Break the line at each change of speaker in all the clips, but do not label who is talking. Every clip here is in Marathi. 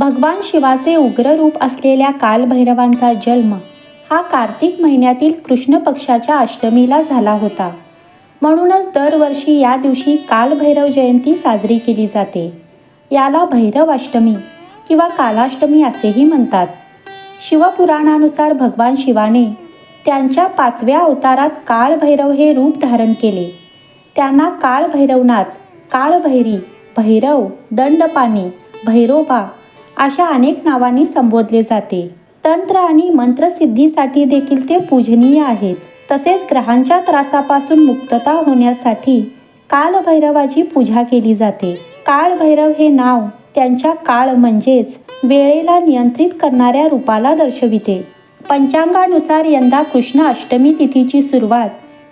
भगवान शिवाचे उग्र रूप असलेल्या कालभैरवांचा जन्म हा कार्तिक महिन्यातील कृष्ण पक्षाच्या अष्टमीला झाला होता. म्हणूनच दरवर्षी या दिवशी कालभैरव जयंती साजरी केली जाते. याला भैरव अष्टमी किंवा कालाष्टमी असेही म्हणतात. शिवपुराणानुसार भगवान शिवाने त्यांच्या पाचव्या अवतारात काळभैरव हे रूप धारण केले. त्यांना काळभैरवनाथ काळभैरी भैरव दंडपाणी भैरोबा अशा अनेक नावांनी संबोधले जाते. तंत्र आणि मंत्रसिद्धीसाठी देखील ते पूजनीय आहेत. तसेच ग्रहांच्या त्रासापासून मुक्तता होण्यासाठी कालभैरवाची पूजा केली जाते. काळभैरव हे नाव त्यांच्या काळ म्हणजेच वेळेला नियंत्रित करणाऱ्या रूपाला दर्शविते. पंचांगानुसार यंदा कृष्ण अष्टमी तिथीची सुरुवात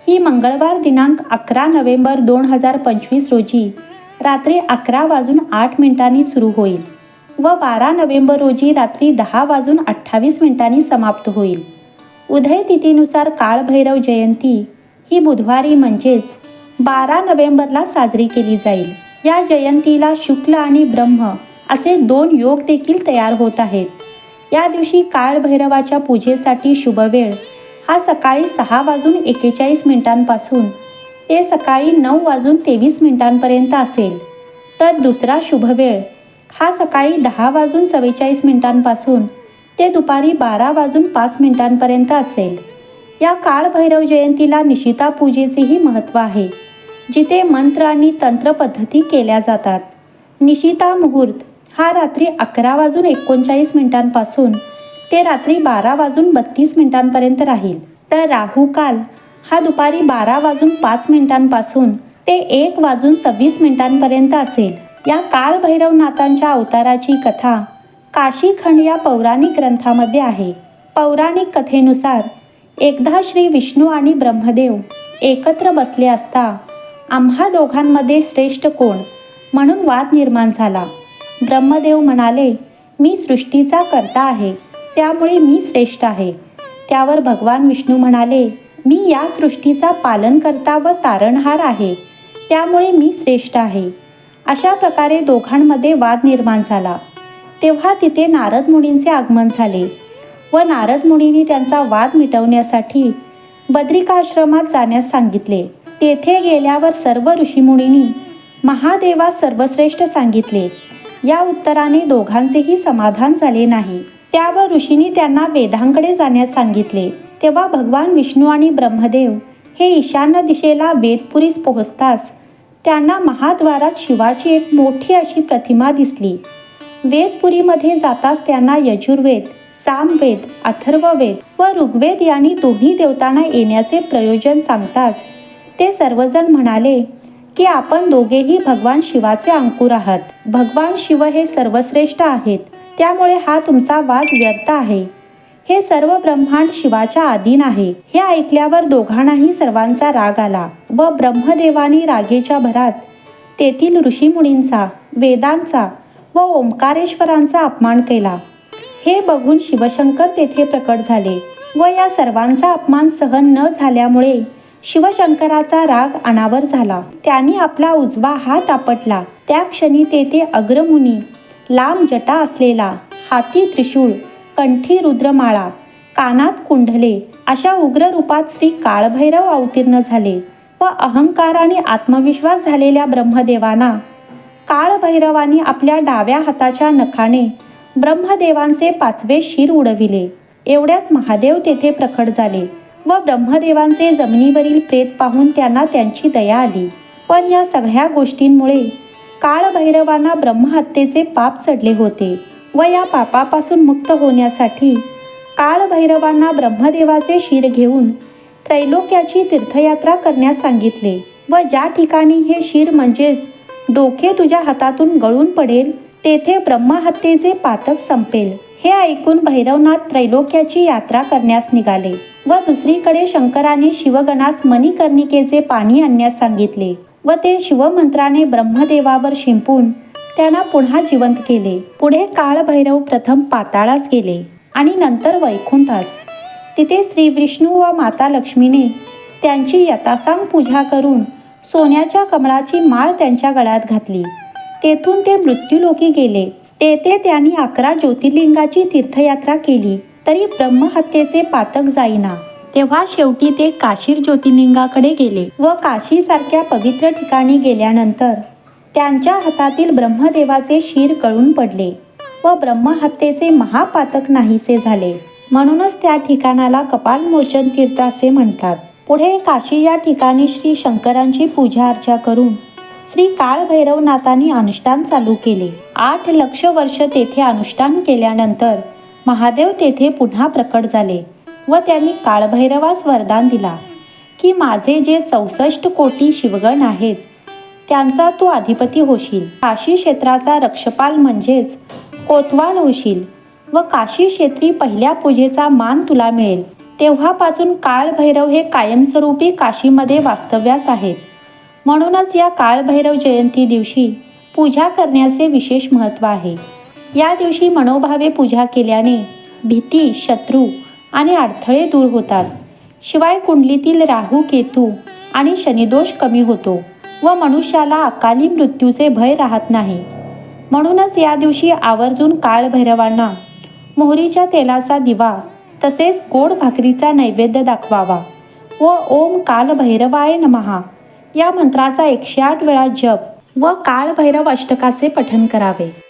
ही मंगळवार दिनांक अकरा नोव्हेंबर दोन हजार पंचवीस रोजी रात्री अकरा वाजून आठ मिनिटांनी सुरू होईल. व बारा नोव्हेंबर रोजी रात्री दहा वाजून अठ्ठावीस मिनिटांनी समाप्त होईल. उदय तिथीनुसार काळभैरव जयंती ही बुधवारी म्हणजेच बारा नोव्हेंबरला साजरी केली जाईल. या जयंतीला शुक्ल आणि ब्रह्म असे दोन योग देखील तयार होत आहेत. या दिवशी काळभैरवाच्या पूजेसाठी शुभवेळ. हा सकाळी सहा वाजून एकेचाळीस मिनिटांपासून ते सकाळी नऊ वाजून तेवीस मिनिटांपर्यंत असेल. तर दुसरा शुभवेळ हा सकाळी दहा वाजून चव्वेचाळीस मिनिटांपासून ते दुपारी बारा वाजून पाच मिनिटांपर्यंत असेल. या काळभैरव जयंतीला निशिता पूजेचेही महत्त्व आहे जिथे मंत्र आणि तंत्र पद्धती केल्या जातात. निशिता मुहूर्त हा रात्री अकरा वाजून एकोणचाळीस मिनिटांपासून ते रात्री बारा वाजून बत्तीस मिनिटांपर्यंत राहील. तर राहू काल हा दुपारी बारा वाजून पाच मिनिटांपासून ते एक वाजून सव्वीस मिनिटांपर्यंत असेल. या काळभैरवनाथांच्या अवताराची कथा काशीखंड या पौराणिक ग्रंथामध्ये आहे. पौराणिक कथेनुसार एकदा श्री विष्णू आणि ब्रह्मदेव एकत्र बसले असता आम्हा दोघांमध्ये श्रेष्ठ कोण म्हणून वाद निर्माण झाला. ब्रह्मदेव म्हणाले मी सृष्टीचा कर्ता आहे त्यामुळे मी श्रेष्ठ आहे. त्यावर भगवान विष्णू म्हणाले मी या सृष्टीचा पालनकर्ता व तारणहार आहे त्यामुळे मी श्रेष्ठ आहे. अशा प्रकारे दोघांमध्ये वाद निर्माण झाला. तेव्हा तिथे नारद मुनींचे आगमन झाले व नारद मुनींनी त्यांचा वाद मिटवण्यासाठी बद्रिकाश्रमात जाण्यास सांगितले. तेथे गेल्यावर सर्व ऋषीमुनींनी महादेवास सर्वश्रेष्ठ सांगितले. या उत्तराने दोघांचेही समाधान झाले नाही. त्यावर ऋषींनी त्यांना वेदांकडे जाण्यास सांगितले. तेव्हा भगवान विष्णू आणि ब्रह्मदेव हे ईशान्य दिशेला वेदपुरीस पोहोचताच त्यांना महाद्वारात शिवाची एक मोठी अशी प्रतिमा दिसली. वेदपुरीमध्ये जाताच त्यांना यजुर्वेद सामवेद अथर्ववेद व ऋग्वेद यांनी दोन्ही देवतांना येण्याचे प्रयोजन सांगताच ते सर्वजण म्हणाले की आपण दोघेही भगवान शिवाचे अंकुर आहात. भगवान शिव हे सर्वश्रेष्ठ आहेत. त्यामुळे हा तुमचा वाद व्यर्थ आहे. हे सर्व ब्रह्मांड शिवाच्या अधीन आहे. हे ऐकल्यावर दोघांनाही सर्वांचा राग आला व ब्रह्मदेवानी रागेच्या भरात तेथील ऋषीमुनींचा वेदांचा व ओंकारेश्वरांचा अपमान केला. हे बघून शिवशंकर तेथे प्रकट झाले व या सर्वांचा अपमान सहन न झाल्यामुळे शिवशंकराचा राग अनावर झाला. त्यांनी आपला उजवा हात आपटला. त्या क्षणी तेथे अग्रमुनी लांब जटा असलेला हाती त्रिशूळ कंठी रुद्रमाळा कानात कुंडले अशा उग्र रूपात श्री काळभैरव अवतीर्ण झाले व अहंकार आणि आत्मविश्वास झालेल्या ब्रह्मदेवांना काळभैरवाने आपल्या डाव्या हाताच्या नखाने ब्रह्मदेवांचे पाचवे शिर उडविले. एवढ्यात महादेव तेथे प्रकट झाले व ब्रह्मदेवांचे जमिनीवरील प्रेत पाहून त्यांना त्यांची दया आली. पण या सगळ्या गोष्टींमुळे काळभैरवांना ब्रह्महत्येचे पाप चढले होते. व या पापापासून मुक्त होण्यासाठी काळभैरवांना ब्रह्मदेवाचे शिर घेऊन त्रैलोक्याची तीर्थयात्रा करण्यास सांगितले व ज्या ठिकाणी हे शिर म्हणजेच डोके तुझ्या हातातून गळून पडेल तेथे ब्रह्महत्येचे पातक संपेल. हे ऐकून भैरवनाथ त्रैलोक्याची यात्रा करण्यास निघाले व दुसरीकडे शंकराने शिवगणास मणिकर्णिकेचे पाणी आणण्यास सांगितले व ते शिवमंत्राने ब्रह्मदेवावर शिंपून त्यांना पुन्हा जिवंत केले. पुढे काळभैरव प्रथम पाताळास गेले आणि नंतर वैकुंठास. तिथे श्री विष्णू व माता लक्ष्मीने त्यांची यथासांग पूजा करून सोन्याच्या कमळाची माळ त्यांच्या गळ्यात घातली. तेथून ते मृत्यूलोकी गेले. तेथे त्यांनी अकरा ज्योतिर्लिंगाची तीर्थयात्रा केली तरी ब्रह्महत्येचे पातक जाईना. तेव्हा शेवटी ते काशीर ज्योतिर्लिंगाकडे गेले व काशीसारख्या पवित्र ठिकाणी गेल्यानंतर त्यांच्या हातातील ब्रह्मदेवाचे शिर गळून पडले व ब्रह्महत्येचे महापातक नाहीसे झाले. म्हणूनच त्या ठिकाणाला कपालमोचन तीर्थ असे म्हणतात. पुढे काशी या ठिकाणी श्री शंकरांची पूजा अर्चा करून श्री काळभैरवनाथांनी अनुष्ठान चालू केले. आठ लक्ष वर्ष तेथे अनुष्ठान केल्यानंतर महादेव तेथे पुन्हा प्रकट झाले व त्यांनी काळभैरवास वरदान दिला की माझे जे चौसष्ट कोटी शिवगण आहेत त्यांचा तू अधिपती होशील. काशी क्षेत्राचा रक्षपाल म्हणजेच कोतवाल होशील व काशी क्षेत्री पहिल्या पूजेचा मान तुला मिळेल. तेव्हापासून काळभैरव हे कायमस्वरूपी काशीमध्ये वास्तव्यास आहेत. म्हणूनच या काळभैरव जयंती दिवशी पूजा करण्याचे विशेष महत्त्व आहे. या दिवशी मनोभावे पूजा केल्याने भीती शत्रू आणि अडथळे दूर होतात. शिवाय कुंडलीतील राहू केतू आणि शनिदोष कमी होतो. व मनुष्याला अकाली मृत्यूचे भय राहत नाही. म्हणूनच या दिवशी आवर्जून काळभैरवांना मोहरीच्या तेलाचा दिवा तसेच गोड भाकरीचा नैवेद्य दाखवावा व ओम कालभैरवाय नमहा. या मंत्राचा एकशे आठ वेळा जप व काळभैरव अष्टकाचे पठन करावे.